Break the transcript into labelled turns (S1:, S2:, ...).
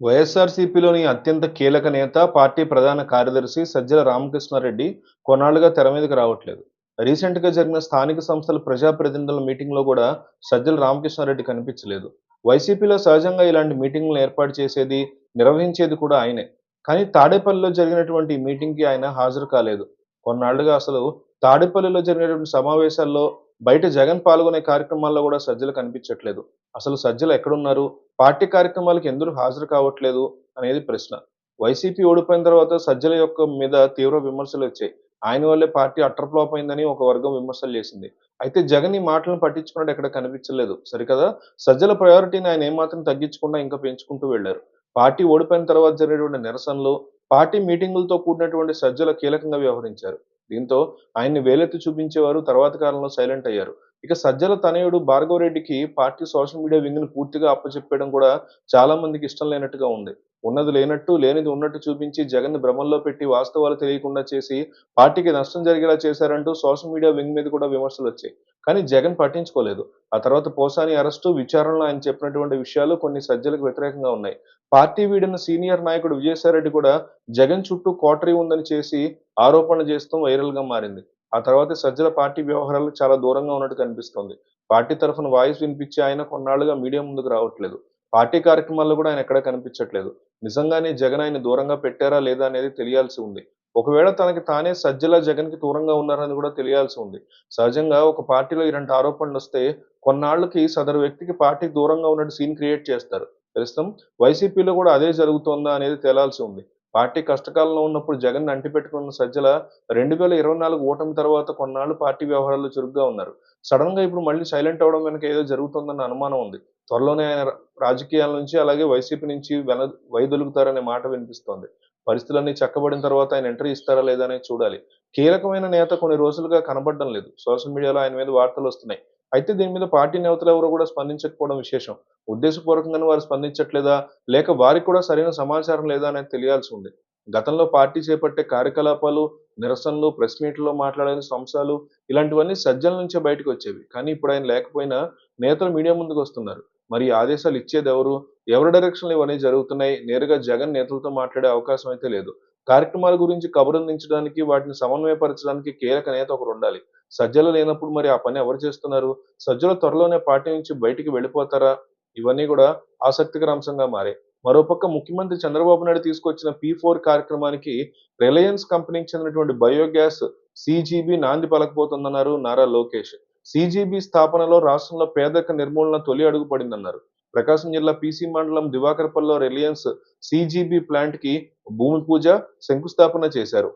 S1: వైఎస్ఆర్సీపీలోని అత్యంత కీలక నేత పార్టీ ప్రధాన కార్యదర్శి సజ్జల రామకృష్ణారెడ్డి కొన్నాళ్ళుగా తెర మీదకి రావట్లేదు. రీసెంట్గా జరిగిన స్థానిక సంస్థల ప్రజాప్రతినిధుల మీటింగ్లో కూడా సజ్జల రామకృష్ణారెడ్డి కనిపించలేదు. వైసీపీలో సహజంగా ఇలాంటి మీటింగ్లను ఏర్పాటు చేసేది నిర్వహించేది కూడా ఆయనే. కానీ తాడేపల్లిలో జరిగినటువంటి మీటింగ్కి మీటింగ్కి ఆయన హాజరు కాలేదు. కొన్నాళ్ళుగా అసలు తాడేపల్లిలో జరిగినటువంటి సమావేశాల్లో బయట జగన్ పాల్గొనే కార్యక్రమాల్లో కూడా సజ్జలు కనిపించట్లేదు. అసలు సజ్జలు ఎక్కడున్నారు? పార్టీ కార్యక్రమాలకు ఎందుకు హాజరు కావట్లేదు అనేది ప్రశ్న. వైసీపీ ఓడిపోయిన తర్వాత సజ్జల యొక్క మీద తీవ్ర విమర్శలు వచ్చాయి. ఆయన వల్లే పార్టీ అట్టర్ఫ్లాప్ అయిందని ఒక వర్గం విమర్శలు చేసింది. అయితే జగన్ ఈ మాటలను పట్టించుకున్నట్టు ఎక్కడ కనిపించలేదు. సరికదా? సజ్జల ప్రయారిటీని ఆయన ఏమాత్రం తగ్గించకుండా ఇంకా పెంచుకుంటూ వెళ్ళారు పార్టీ ఓడిపోయిన తర్వాత జరిగినటువంటి నిరసనలు పార్టీ మీటింగులతో కూడినటువంటి సజ్జల కీలకంగా వ్యవహరించారు. దీంతో ఆయన్ని వేలెత్తి చూపించేవారు తర్వాత కాలంలో సైలెంట్ అయ్యారు. ఇక సజ్జల తనయుడు భార్గవరెడ్డికి పార్టీ సోషల్ మీడియా వింగ్ను పూర్తిగా అప్పచెప్పడం కూడా చాలా మందికి ఇష్టం లేనట్టుగా ఉంది. ఉన్నది లేనట్టు లేనిది ఉన్నట్టు చూపించి జగన్ భ్రమంలో పెట్టి వాస్తవాలు తెలియకుండా చేసి పార్టీకి నష్టం జరిగేలా చేశారంటూ సోషల్ మీడియా వింగ్ మీద కూడా విమర్శలు వచ్చాయి. కానీ జగన్ పట్టించుకోలేదు. ఆ తర్వాత పోసాని అరెస్టు విచారణలో ఆయన చెప్పినటువంటి విషయాలు కొన్ని సజ్జలకు వ్యతిరేకంగా ఉన్నాయి. పార్టీ వీడిన సీనియర్ నాయకుడు విజయసాయిరెడ్డి కూడా జగన్ చుట్టూ కోటరీ ఉందని చేసి ఆరోపణలు చేస్తూ వైరల్గా మారింది. ఆ తర్వాత సజ్జల పార్టీ వ్యవహారాలు చాలా దూరంగా ఉన్నట్టు కనిపిస్తోంది. పార్టీ తరఫున వాయిస్ వినిపించి ఆయన కొన్నాళ్ళుగా మీడియా ముందుకు రావట్లేదు. పార్టీ కార్యక్రమాల్లో కూడా ఆయన ఎక్కడా కనిపించట్లేదు. నిజంగానే జగన్ ఆయన దూరంగా పెట్టారా లేదా అనేది తెలియాల్సి ఉంది. ఒకవేళ తనకి తానే సజ్జల జగన్కి దూరంగా ఉన్నారని కూడా తెలియాల్సి ఉంది. సహజంగా ఒక పార్టీలో ఇలాంటి ఆరోపణలు వస్తే కొన్నాళ్ళకి సదరు వ్యక్తికి పార్టీ దూరంగా ఉన్నట్టు సీన్ క్రియేట్ చేస్తారు. ప్రస్తుతం వైసీపీలో కూడా అదే జరుగుతోందా అనేది తేలాల్సి ఉంది. పార్టీ కష్టకాలంలో ఉన్నప్పుడు జగన్ అంటిపెట్టుకున్న సజ్జల రెండు వేల ఇరవై నాలుగు ఓటమి తర్వాత కొన్నాళ్ళు పార్టీ వ్యవహారాల్లో చురుగ్గా ఉన్నారు. సడన్గా ఇప్పుడు మళ్ళీ సైలెంట్ అవడం వెనక ఏదో జరుగుతుందన్న అనుమానం ఉంది. త్వరలోనే ఆయన రాజకీయాల నుంచి అలాగే వైసీపీ నుంచి వెన వైదొలుగుతారనే మాట వినిపిస్తోంది. పరిస్థితులన్నీ చక్కబడిన తర్వాత ఆయన ఎంట్రీ ఇస్తారా లేదా అనేది చూడాలి. కీలకమైన నేత కొన్ని రోజులుగా కనబడడం లేదు. సోషల్ మీడియాలో ఆయన మీద వార్తలు వస్తున్నాయి. అయితే దీని మీద పార్టీ నేతలు ఎవరు కూడా స్పందించకపోవడం విశేషం. ఉద్దేశపూర్వకంగానే వారు స్పందించట్లేదా? లేక వారికి కూడా సరైన సమాచారం లేదా అనేది తెలియాల్సి ఉంది. గతంలో పార్టీ చేపట్టే కార్యకలాపాలు నిరసనలు ప్రెస్ మీట్లో మాట్లాడే అంశాలు ఇలాంటివన్నీ సజ్జల నుంచే బయటకు వచ్చేవి. కానీ ఇప్పుడు ఆయన లేకపోయినా నేతలు మీడియా ముందుకు వస్తున్నారు. మరి ఆదేశాలు ఇచ్చేది ఎవరు? ఎవరి డైరెక్షన్లు ఇవన్నీ జరుగుతున్నాయి? నేరుగా జగన్ నేతలతో మాట్లాడే అవకాశం అయితే లేదు. కార్యక్రమాల గురించి కబురందించడానికి వాటిని సమన్వయపరచడానికి కీలక నేత ఒకరు ఉండాలి. సజ్జలు లేనప్పుడు మరి ఆ పని ఎవరు చేస్తున్నారు? సజ్జలు త్వరలోనే పార్టీ నుంచి బయటికి వెళ్ళిపోతారా? ఇవన్నీ కూడా ఆసక్తికర అంశంగా మారాయి మరోపక్క ముఖ్యమంత్రి చంద్రబాబు నాయుడు తీసుకొచ్చిన పి ఫోర్ కార్యక్రమానికి రిలయన్స్ కంపెనీకి చెందినటువంటి బయోగ్యాస్ సిజీబీ నాంది పలకపోతుందన్నారు నారా లోకేష్. సిజీబీ స్థాపనలో రాష్ట్రంలో పేదరిక నిర్మూలన తొలి అడుగు పడిందన్నారు. ప్రకాశం జిల్లా పీసీ మండలం దివాకరపల్లిలో రిలయన్స్ సిజీబీ ప్లాంట్కి భూమి పూజ శంకుస్థాపన చేశారు.